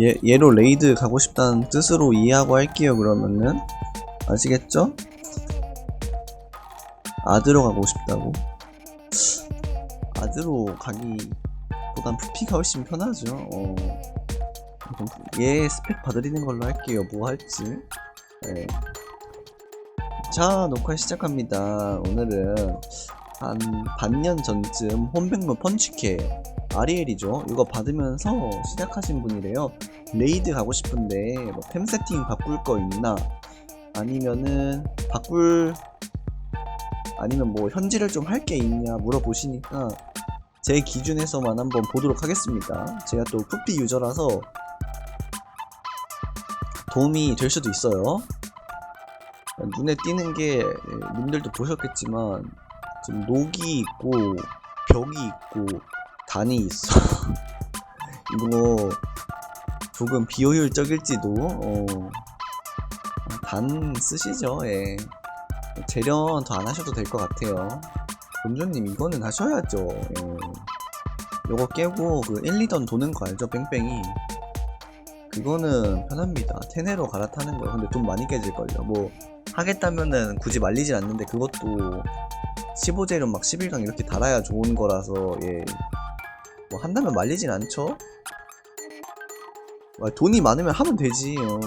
얘, 얘로 레이드 가고 싶다는 뜻으로 이해하고 할게요 그러면은 아시겠죠? 아드로 가고 싶다고 아드로 가기보단 푸피가 훨씬 편하죠 어. 얘 스펙 봐드리는 걸로 할게요 뭐 할지 네. 자 녹화 시작합니다 오늘은 한 반년 전쯤 홈백로 펀치캐 아리엘이죠. 이거 받으면서 시작하신 분이래요. 레이드 가고 싶은데 뭐 템 세팅 바꿀 거 있나? 아니면은 바꿀 아니면 뭐 현질을 좀 할 게 있냐 물어보시니까 제 기준에서만 한번 보도록 하겠습니다. 제가 또 푸피 유저라서 도움이 될 수도 있어요. 눈에 띄는 게 예, 님들도 보셨겠지만 지금 녹이 있고 벽이 있고 단이 있어. 이거 조금 비효율적일지도 어, 단 쓰시죠. 예. 재련 더 안 하셔도 될 것 같아요. 본조님 이거는 하셔야죠. 예. 요거 깨고 그 1, 2던 도는 거 알죠? 뺑뺑이. 그거는 편합니다. 테네로 갈아타는 거예요. 근데 돈 많이 깨질걸요. 뭐 하겠다면은 굳이 말리진 않는데 그것도 15재련 막 11강 이렇게 달아야 좋은 거라서 예. 뭐 한다면 말리진 않죠? 아, 돈이 많으면 하면 되지. 어.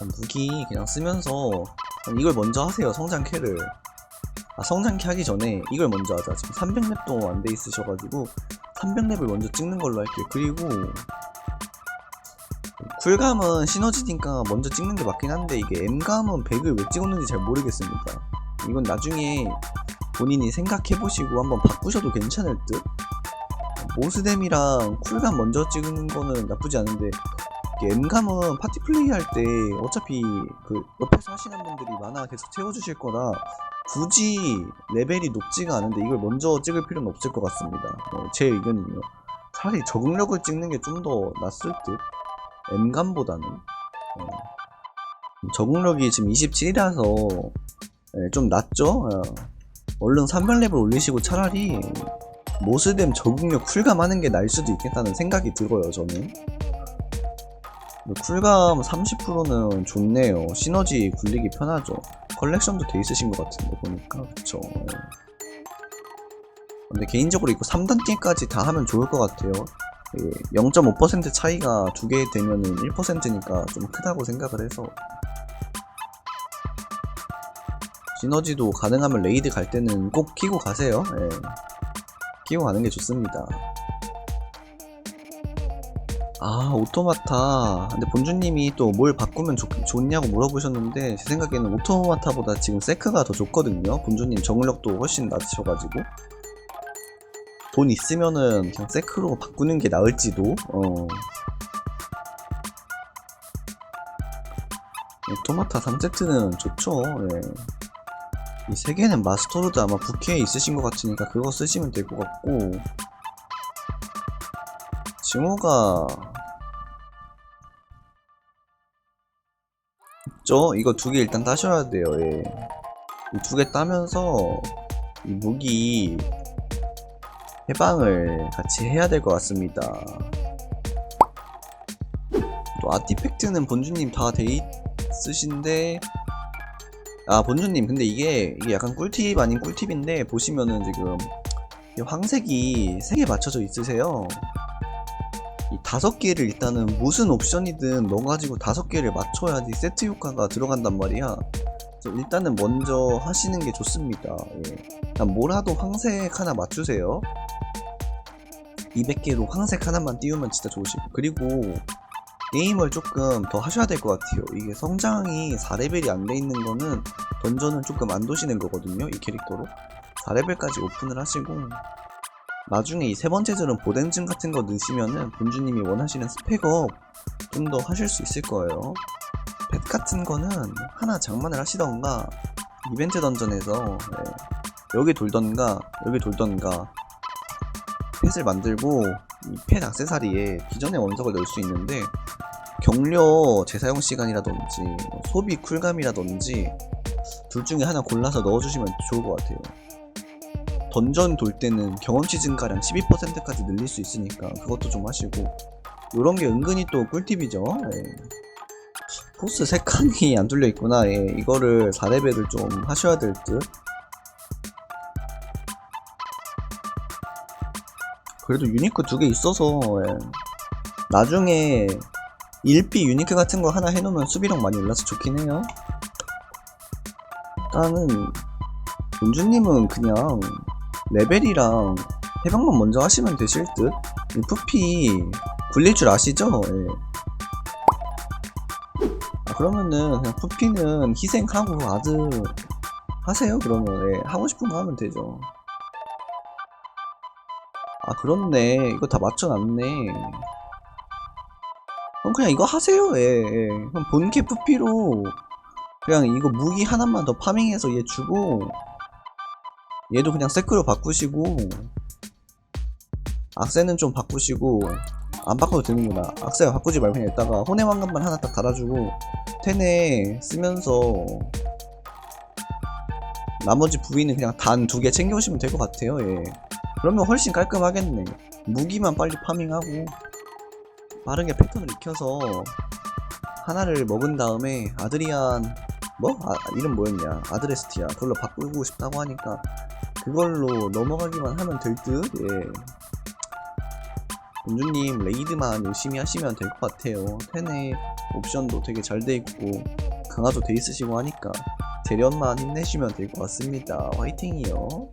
아, 무기 그냥 쓰면서 이걸 먼저 하세요. 성장 캐를. 아 성장 캐 하기 전에 이걸 먼저 하자. 지금 300렙도 안 돼 있으셔가지고 300렙을 먼저 찍는 걸로 할게요. 그리고 쿨감은 시너지니까 먼저 찍는 게 맞긴 한데 이게 M감은 100을 왜 찍었는지 잘 모르겠습니다. 이건 나중에 본인이 생각해보시고 한번 바꾸셔도 괜찮을 듯? 모스뎀이랑 쿨감 먼저 찍는 거는 나쁘지 않은데 M감은 파티 플레이 할 때 어차피 그 옆에서 하시는 분들이 많아 계속 채워주실 거라 굳이 레벨이 높지가 않은데 이걸 먼저 찍을 필요는 없을 것 같습니다. 어, 제 의견은요. 차라리 적응력을 찍는 게 좀 더 낫을 듯? M감보다는. 어. 적응력이 지금 27이라서 좀 낫죠? 어. 얼른 300렙을 올리시고 차라리 모스뎀 적응력 쿨감 하는 게 나을 수도 있겠다는 생각이 들어요 저는. 쿨감 30%는 좋네요. 시너지 굴리기 편하죠. 컬렉션도 돼 있으신 것 같은데 보니까. 그쵸. 예. 근데 개인적으로 이거 3단계까지 다 하면 좋을 것 같아요. 0.5% 차이가 두 개 되면은 1%니까 좀 크다고 생각을 해서 시너지도 가능하면 레이드 갈 때는 꼭 키고 가세요. 예. 키고 가는 게 좋습니다. 아, 오토마타. 근데 본주님이 또 뭘 바꾸면 좋, 좋냐고 물어보셨는데, 제 생각에는 오토마타보다 지금 세크가 더 좋거든요. 본주님 정력도 훨씬 낮으셔가지고. 돈 있으면은 그냥 세크로 바꾸는 게 나을지도, 어. 오토마타 3세트는 좋죠, 예. 이 세 개는 마스터로드 아마 부캐에 있으신 것 같으니까 그거 쓰시면 될 것 같고 징호가 있죠? 이거 두 개 일단 따셔야 돼요 예. 이두 개 따면서 이 무기 해방을 같이 해야 될 것 같습니다 또 아티팩트는 본주님 다 돼 있으신데 아 본주님 근데 이게 이게 약간 꿀팁 아닌 꿀팁인데 보시면은 지금 이 황색이 3개 맞춰져 있으세요. 이 다섯 개를 일단은 무슨 옵션이든 넣어가지고 다섯 개를 맞춰야지 세트 효과가 들어간단 말이야. 일단은 먼저 하시는 게 좋습니다. 예. 일단 뭐라도 황색 하나 맞추세요. 200개로 황색 하나만 띄우면 진짜 좋으시고 그리고 게임을 조금 더 하셔야 될 것 같아요. 이게 성장이 4레벨이 안 돼 있는 거는 던전은 조금 안 도시는 거거든요. 이 캐릭터로. 4레벨까지 오픈을 하시고 나중에 이 세 번째 줄은 보댕증 같은 거 넣으시면은 본주님이 원하시는 스펙업 좀 더 하실 수 있을 거예요. 펫 같은 거는 하나 장만을 하시던가 이벤트 던전에서 네, 여기 돌던가 여기 돌던가 펫을 만들고 이펫 악세사리에 기존의 원석을 넣을 수 있는데 경료 재사용 시간이라든지 뭐 소비 쿨감이라든지 둘 중에 하나 골라서 넣어주시면 좋을 것 같아요. 던전 돌 때는 경험치 증가량 12%까지 늘릴 수 있으니까 그것도 좀 하시고 요런 게 은근히 또 꿀팁이죠. 예. 포스 3칸이 안 뚫려 있구나. 예. 이거를 4레벨을 좀 하셔야 될 듯. 그래도 유니크 두 개 있어서 예. 나중에 일비 유니크 같은 거 하나 해놓으면 수비력 많이 올라서 좋긴 해요. 일단은 은주님은 그냥 레벨이랑 해방만 먼저 하시면 되실 듯. 이 푸피 굴릴 줄 아시죠? 예. 아, 그러면은 그냥 푸피는 희생하고 아드 하세요. 그러면 예. 하고 싶은 거 하면 되죠. 아 그렇네. 이거 다 맞춰놨네. 그럼 그냥 이거 하세요. 예. 예. 그럼 본캐 푸피로 그냥 이거 무기 하나만 더 파밍해서 얘 주고 얘도 그냥 세크로 바꾸시고 악세는 좀 바꾸시고 안 바꿔도 되는구나 악세가 바꾸지 말고 그냥 이따가 혼의 왕관만 하나 딱 달아주고 테네 쓰면서 나머지 부위는 그냥 단 두 개 챙겨오시면 될 것 같아요 예 그러면 훨씬 깔끔하겠네 무기만 빨리 파밍하고 빠르게 패턴을 익혀서 하나를 먹은 다음에 아드리안 뭐? 아, 이름 뭐였냐 아드레스티아 그걸로 바꾸고 싶다고 하니까 그걸로 넘어가기만 하면 될 듯? 예. 은주님 레이드만 열심히 하시면 될 것 같아요. 테네 옵션도 되게 잘 돼 있고 강화도 돼 있으시고 하니까 대련만 힘내시면 될 것 같습니다. 화이팅이요.